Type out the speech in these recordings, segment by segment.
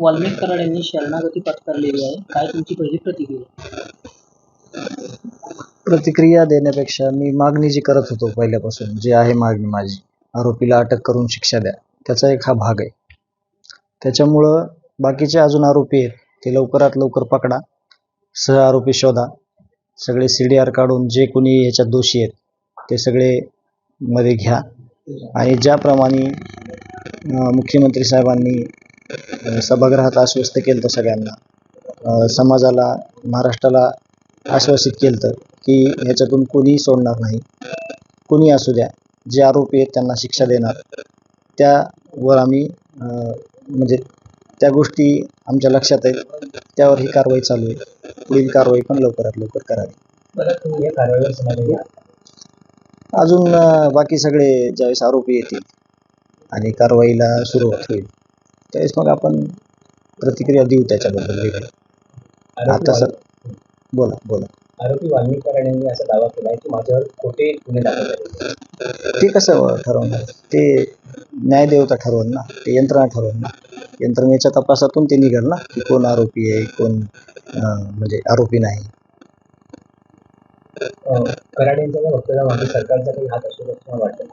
वाल्मिक कराड यांनी शरणागती पत्करलेली आहे. काय तुमची पहिली प्रतिक्रिया? प्रतिक्रिया देण्यापेक्षा मी मागणी जी करत होतो पहिल्यापासून जी आहे मागणी माझी आरोपीला अटक करून शिक्षा द्या त्याचा एक हा भाग आहे. त्याच्यामुळं बाकीचे अजून आरोपी आहेत ते लवकरात लवकर पकडा सह आरोपी शोधा. सगळे सी डी आर काढून जे कोणी ह्याच्यात दोषी आहेत ते सगळे मध्ये घ्या. आणि ज्याप्रमाणे मुख्यमंत्री साहेबांनी सभागृहात आश्वस्त केलं होतं सगळ्यांना समाजाला महाराष्ट्राला आश्वासित केलं होतं की ह्याच्यातून कोणीही सोडणार नाही. कोणी असू द्या जे आरोपी आहेत त्यांना शिक्षा देणार. त्यावर आम्ही म्हणजे त्या गोष्टी आमच्या लक्षात आहेत. त्यावर ही कारवाई चालू आहे. पुढील कारवाई पण लवकरात लवकर करावी. अजून बाकी सगळे ज्यावेळेस आरोपी येतील आणि कारवाईला सुरुवात होईल. त्यावेळेस मग आपण प्रतिक्रिया देऊ त्याच्याबद्दल वेगळी आता सर बोला बोला. आरोपी वाल्मिक कराड यांनी असा दावा केला आहे की माझ्यावर खोटे गुन्हे दाखल झाले ते कसं ठरवणार? ते न्यायदेवता ठरवण ना ते यंत्रणा ठरवण ना यंत्रणेच्या तपासातून ते निघेल ना की कोण आरोपी आहे कोण म्हणजे आरोपी नाही. कराड यांच्या सरकारचा काही हात असू शकतो मला वाटतं.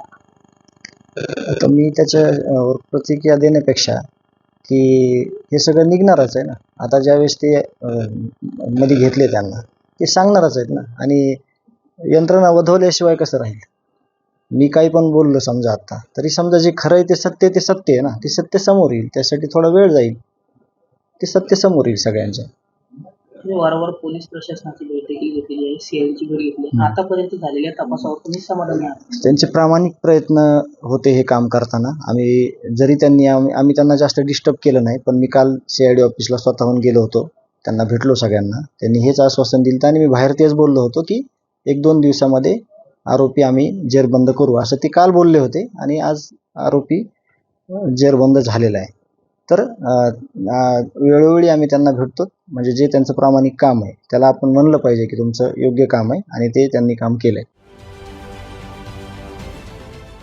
आता मी त्याच्यावर प्रतिक्रिया देण्यापेक्षा की हे सगळं निघणारच आहे ना. आता ज्यावेळेस ते मध्ये घेतले त्यांना ते सांगणारच आहेत ना. आणि यंत्रणा वधवल्याशिवाय कसं राहील? मी काही पण बोललो समजा आता तरी समजा जे खरं आहे ते सत्य ते सत्य आहे ना. ते सत्य समोर येईल त्यासाठी थोडा वेळ जाईल. ते सत्य समोर येईल सगळ्यांच्या. वारंवार पोलीस प्रशासनाची बैठकी घेतलेली आहे सीआयडीची भेट घेतली. आतापर्यंत झालेल्या तपासावर तुम्ही समाधानी आहात? त्यांचे प्रामाणिक प्रयत्न होते हे काम करताना. आम्ही जरी त्यांनी आम्ही आम्ही त्यांना जास्त डिस्टर्ब केलं नाही पण मी काल सी आय डी ऑफिसला स्वतःहून गेलो होतो. त्यांना भेटलो सगळ्यांना. त्यांनी हेच आश्वासन दिलं आणि मी बाहेर तेच बोललो होतो की एक दोन दिवसामध्ये आरोपी आम्ही जेरबंद करू. असं ते काल बोलले होते आणि आज आरोपी जेरबंद झालेला आहे. तर वेळोवेळी आम्ही त्यांना भेटतो. म्हणजे जे त्यांचं प्रामाणिक काम आहे त्याला आपण म्हणलं पाहिजे की तुमचं योग्य काम आहे आणि ते त्यांनी काम केलं आहे